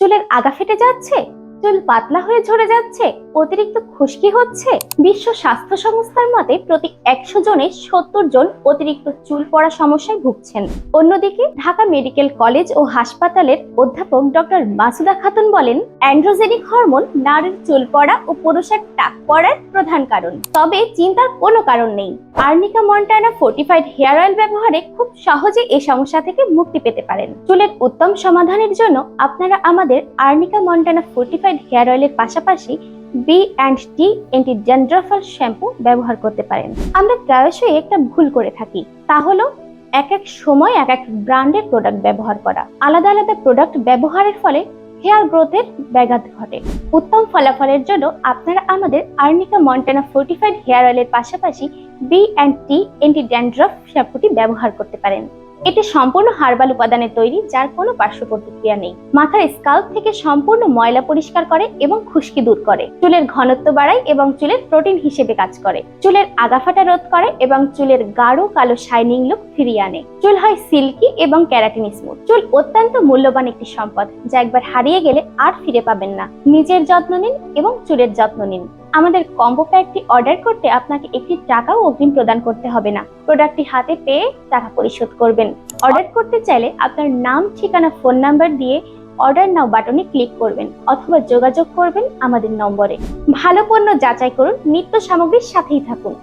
চুলের আগা ফেটে যাচ্ছে? চুল পাতলা হয়ে ঝরে যাচ্ছে, অতিরিক্ত খুশকি হচ্ছে। বিশ্ব স্বাস্থ্য সংস্থার মতে প্রতি একশো জনের সত্তর জন অতিরিক্ত চুল পড়া সমস্যায় ভুগছেন। অন্যদিকে ঢাকা মেডিকেল কলেজ ও হাসপাতালের অধ্যাপক ডক্টর মাসুদা খাতুন বলেন, অ্যান্ড্রোজেনিক হরমোন নারীর চুল পড়া ও পুরুষের টাক পড়ার প্রধান কারণ। তবে চিন্তার কোনো কারণ নেই। Arnica Montana fortified hair oil ব্যবহারে খুব সহজে এই সমস্যা থেকে মুক্তি পেতে পারেন। চুলের উত্তম সমাধানের জন্য আপনারা আমাদের আর্নিকা মন্টানা ফোর্টিফাইড হেয়ার অয়েলের পাশাপাশি বি অ্যান্ড টি এন্টি ড্যান্ড্রফাল শ্যাম্পু ব্যবহার করতে পারেন। আমরা প্রায়শই একটা ভুল করে থাকি, তা হলো এক এক সময় এক এক ব্র্যান্ডের প্রোডাক্ট ব্যবহার করা। আলাদা আলাদা প্রোডাক্ট ব্যবহারের ফলে হেয়ার গ্রোথের ব্যাঘাত ঘটে। উত্তম ফলাফলের জন্য আপনারা আমাদের আর্নিকা মন্টানা ফোর্টিফাইড হেয়ার অয়েলের পাশাপাশি B and T anti dandruff শ্যাম্পুটি ব্যবহার করতে পারেন। এটি সম্পূর্ণ হার্বাল উপাদানে তৈরি, যার কোনো পার্শ্ব প্রতিক্রিয়া নেই। মাথার স্কাল্প থেকে সম্পূর্ণ ময়লা পরিষ্কার করে এবং খুশকি দূর করে। চুলের ঘনত্ব বাড়ায় এবং চুলের প্রোটিন হিসেবে কাজ করে। চুলের আগাফাটা রোধ করে এবং চুলের গাঢ় কালো শাইনিং লুক ফিরিয়ে আনে। চুল হয় সিল্কি এবং ক্যারাটিন স্মুথ। চুল অত্যন্ত মূল্যবান একটি সম্পদ, যা একবার হারিয়ে গেলে আর ফিরে পাবেন না। নিজের যত্ন নিন এবং চুলের যত্ন নিন। আমাদের কম্বো প্যাকটি অর্ডার করতে আপনাকে একটি টাকাও অগ্রিম প্রদান করতে হবে না। প্রোডাক্টটি হাতে পেয়ে টাকা পরিশোধ করবেন। অর্ডার করতে চাইলে আপনার নাম, ঠিকানা ফোন নাম্বার দিয়ে অর্ডার নাও বাটনে ক্লিক করবেন অথবা যোগাযোগ করবেন আমাদের নম্বরে। ভালো পণ্য যাচাই করুন, নিত্য সামগ্রীর সাথেই থাকুন।